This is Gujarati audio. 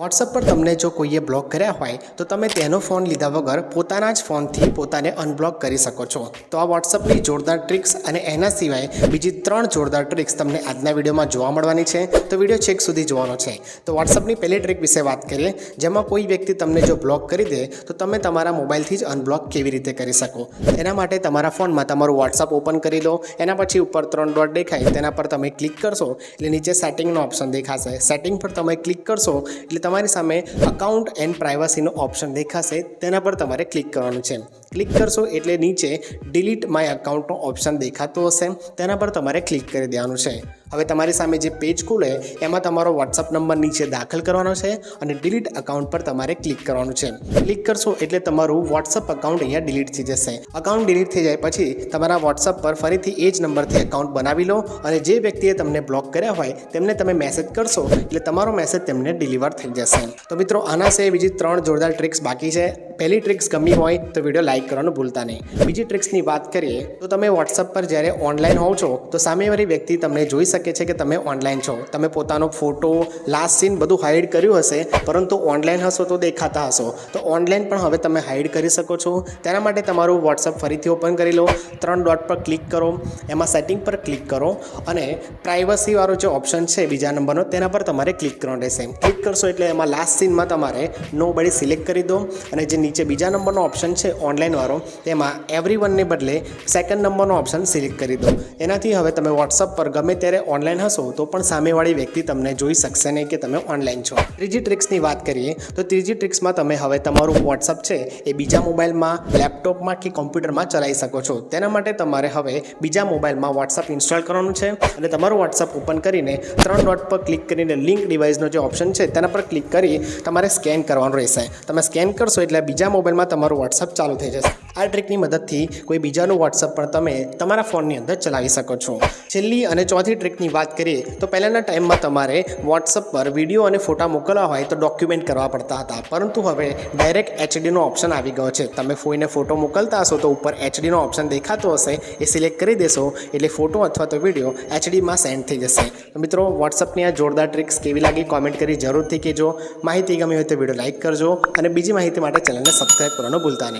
વોટ્સઅપ પર તમને જો કોઈએ બ્લોક કર્યા હોય, તો તમે તેનો ફોન લીધા વગર પોતાના જ ફોનથી પોતાને અનબ્લોક કરી શકો છો. તો આ વોટ્સઅપની જોરદાર ટ્રિક્સ અને એના સિવાય બીજી ત્રણ જોરદાર ટ્રિક્સ તમને આજના વિડીયોમાં જોવા મળવાની છે. તો વીડિયો છેક સુધી જોવાનો છે. તો વોટ્સઅપની પહેલી ટ્રિક વિશે વાત કરીએ, જેમાં કોઈ વ્યક્તિ તમને જો બ્લોક કરી દે, તો તમે તમારા મોબાઈલથી જ અનબ્લોક કેવી રીતે કરી શકો? એના માટે તમારા ફોનમાં તમારું વોટ્સઅપ ઓપન કરી લો. એના પછી ઉપર ત્રણ ડોટ દેખાય, તેના પર તમે ક્લિક કરશો, એટલે નીચે સેટિંગનો ઓપ્શન દેખાશે. સેટિંગ પર તમે ક્લિક કરશો, એટલે તમારી સામે અકાઉન્ટ એન્ડ પ્રાઇવસીનો ઓપ્શન દેખાશે, તેના પર તમારે ક્લિક કરવાનું છે. ક્લિક કરશો એટલે નીચે ડિલીટ માય અકાઉન્ટનો ઓપ્શન દેખાતો હશે, તેના પર તમારે ક્લિક કરી દેવાનું છે. હવે તમારી સામે જે પેજ ખુલે, એમાં તમારો વોટ્સઅપ નંબર નીચે દાખલ કરવાનો છે અને ડિલીટ અકાઉન્ટ પર તમારે ક્લિક કરવાનું છે. ક્લિક કરશો એટલે તમારું વોટ્સઅપ અકાઉન્ટ અહીંયા ડિલીટ થઈ જશે. અકાઉન્ટ ડિલીટ થઈ જાય પછી તમારા વોટ્સઅપ પર ફરીથી એ જ નંબરથી એકાઉન્ટ બનાવી લો અને જે વ્યક્તિએ તમને બ્લોક કર્યા હોય, તેમને તમે મેસેજ કરશો એટલે તમારો મેસેજ તેમને ડિલિવર થઈ જશે. તો મિત્રો, આના સિવાય બીજી ત્રણ જોરદાર ટ્રિક્સ બાકી છે. પહેલી ટ્રિક્સ ગમી હોય તો વીડિયો લાઇક કરવાનું ભૂલતા નહીં. બીજી ટ્રિક્સની વાત કરીએ, તો તમે વોટ્સઅપ પર જ્યારે ઓનલાઈન હોવ છો, તો સામેવાળી વ્યક્તિ તમને જોઈ શકે છે કે તમે ઓનલાઈન છો. તમે પોતાનો ફોટો લાસ્ટ સીન બધું હાઇડ કર્યું હશે, પરંતુ ઓનલાઈન હશો તો દેખાતા હશો. તો ઓનલાઈન પણ હવે તમે હાઇડ કરી શકો છો. તેના માટે તમારું વોટ્સઅપ ફરીથી ઓપન કરી લો. ત્રણ ડોટ પર ક્લિક કરો. એમાં સેટિંગ પર ક્લિક કરો. અને પ્રાઇવસીવાળો જે ઓપ્શન છે, બીજા નંબરનો, તેના પર તમારે ક્લિક કરવાનો રહેશે. ક્લિક કરશો એટલે એમાં લાસ્ટ સીનમાં તમારે નો બડી સિલેક્ટ કરી દો. અને જે નીચે બીજા નંબરનો ઓપ્શન છે ઓનલાઈનવાળો તેમાં એવરી વનને બદલે સેકન્ડ નંબરનો ઓપ્શન સિલેક્ટ કરી દો. એનાથી હવે તમે વોટ્સઅપ પર ગમે ત્યારે ઓનલાઈન હશો, તો પણ સામેવાળી વ્યક્તિ તમને જોઈ શકશે નહીં કે તમે ઓનલાઈન છો. ત્રીજી ટ્રિક્સની વાત કરીએ, તો ત્રીજી ટ્રિક્સમાં તમે હવે તમારું વોટ્સઅપ છે, એ બીજા મોબાઈલમાં, લેપટોપમાં કે કોમ્પ્યુટરમાં ચલાવી શકો છો. તેના માટે તમારે હવે બીજા મોબાઈલમાં વોટ્સઅપ ઇન્સ્ટોલ કરવાનું છે અને તમારું વોટ્સઅપ ઓપન કરીને ત્રણ ડોટ પર ક્લિક કરીને લિંક ડિવાઇસનો જે ઓપ્શન છે, તેના પર ક્લિક કરી તમારે સ્કેન કરવાનું રહેશે. તમે સ્કેન કરશો એટલે બીજા મોબાઈલમાં તમારું વોટ્સઅપ ચાલુ થઈ જશે. આ ટ્રિકની મદદથી કોઈ બીજાનું વોટ્સઅપ પણ તમે તમારા ફોનની અંદર ચલાવી શકો છો. છેલ્લી અને ચોથી ટ્રિકની વાત કરીએ, તો પહેલાંના ટાઈમમાં તમારે વોટ્સઅપ પર વીડિયો અને ફોટા મોકલવા હોય તો ડોક્યુમેન્ટ કરવા પડતા હતા. પરંતુ હવે ડાયરેક્ટ એચડીનો ઓપ્શન આવી ગયો છે. તમે કોઈને ફોટો મોકલતા હશો તો ઉપર એચડીનો ઓપ્શન દેખાતો હશે, એ સિલેક્ટ કરી દેશો, એટલે ફોટો અથવા તો વીડિયો એચડીમાં સેન્ડ થઈ જશે. તો મિત્રો વોટ્સઅપની આ જોરદાર ટ્રિક્સ કેવી લાગી કોમેન્ટ કરી જરૂરથી કહેજો. માહિતી ગમી હોય તો વીડિયો લાઇક કરજો અને બીજી માહિતી માટે ચેનલને સબસ્ક્રાઈબ કરવાનું ભૂલતા નહીં.